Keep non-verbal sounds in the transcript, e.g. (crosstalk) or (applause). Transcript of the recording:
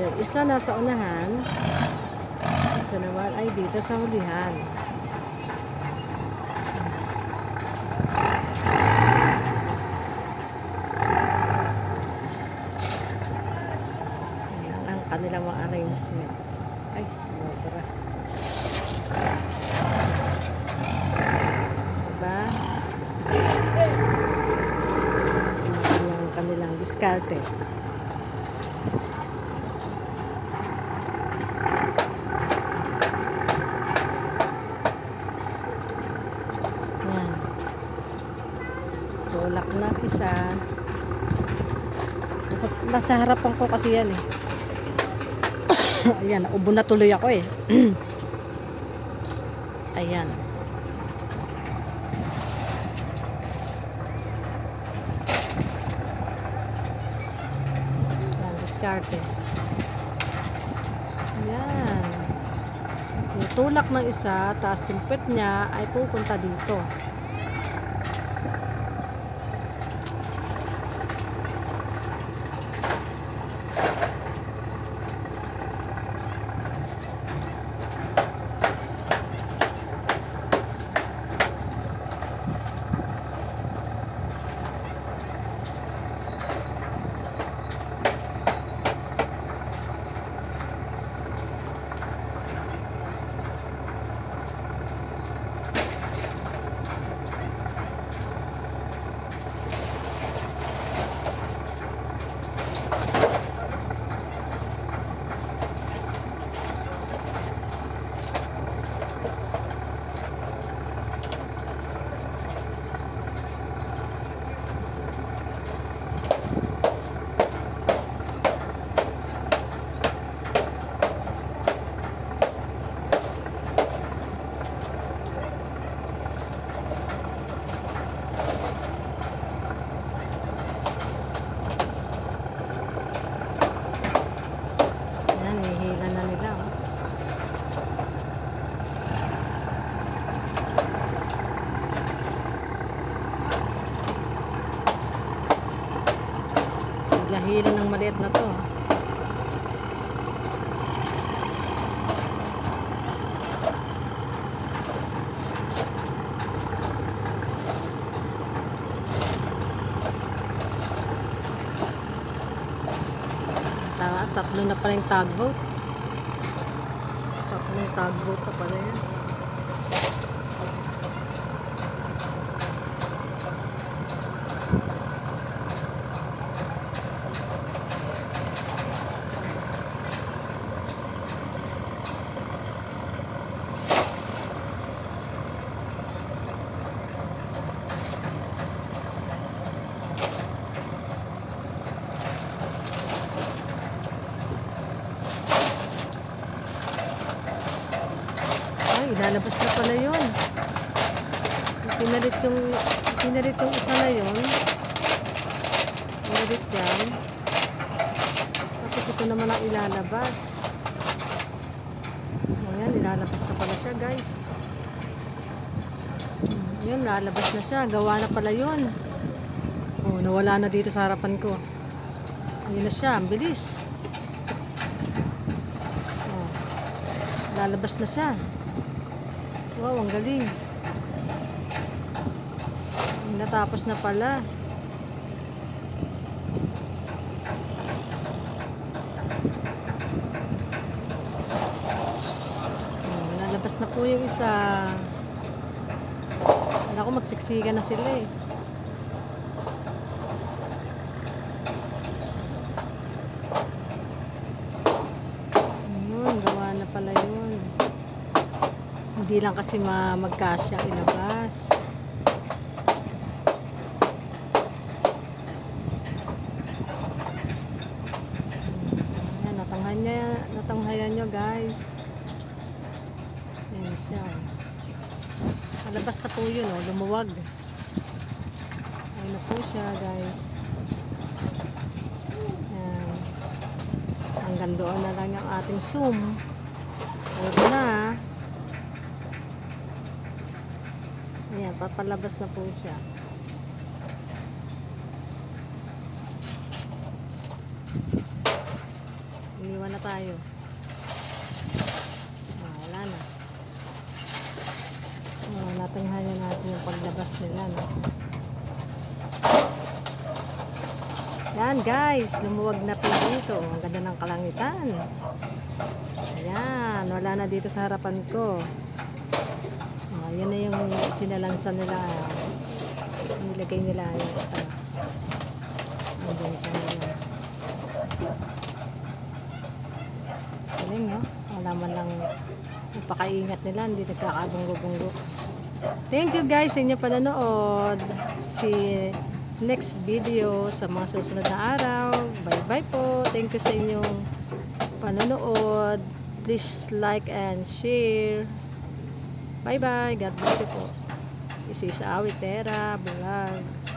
Yung isa nasa unahan. Isa naman ay dito sa hulihan. Ayan ang kanilang mga arrangement. Ay, sumobra. Diba? Ang kanilang diskarte. Ayan. Tulak isa. Nasa, nasa harapan ko kasi yan eh. (coughs) Ayan, ubo na tuloy ako eh. (coughs) Ayan. Ayan, diskarte. Ayan. Tutulak ng isa, tapos yung pet niya ay pupunta dito. Ayan, hihila na nila. Oh. Hila-hila ng maliit na to. Tama, tatlo na pala yung tugboat. Tatlong tugboat na pala yan. Ilalabas na pala yun. Pinalit yung, pinalit yung isa na yun. Pinalit yan. Tapos ito naman ang ilalabas. Ayan, ilalabas na pala siya guys. Yun, lalabas na siya. Gawa na pala yun. Oh, nawala na dito sa harapan ko. Ayun na siya, ang bilis. Oh, lalabas na siya. Wow, ang galing. Natapos na pala. Hmm, Nalabas na po yung isa. Wala ko magsiksikan na sila eh. Yun, gawa na pala yun. Hindi lang kasi ma magkasya ilabas. Ayan, natanghan niya, natanghayan nyo guys. Ayan siya. Malabas na po yun, oh, lumuwag. Ayan na po siya guys. Ayan. Hanggang doon na lang yung ating zoom. Pwede na. Ayan, papalabas na po siya. iniwan na tayo. Ah, wala na. So, natunghayan natin yung paglabas nila, no? Yan guys, lumuwag na po dito. Ang ganda ng kalangitan. Ayan, wala na dito sa harapan ko. Yan na yung sinalansan nila. Nilagay nila yung isa. Andun siya nila. Galing, no? Wala man lang napakaingat nila. Hindi nagkakabunggo-bunggo. Thank you guys sa inyo panonood. See next video sa mga susunod na araw. Bye-bye po. Thank you sa inyong panonood. Please like and share. Bye-bye. God bless you po. This is Awitera Vlog.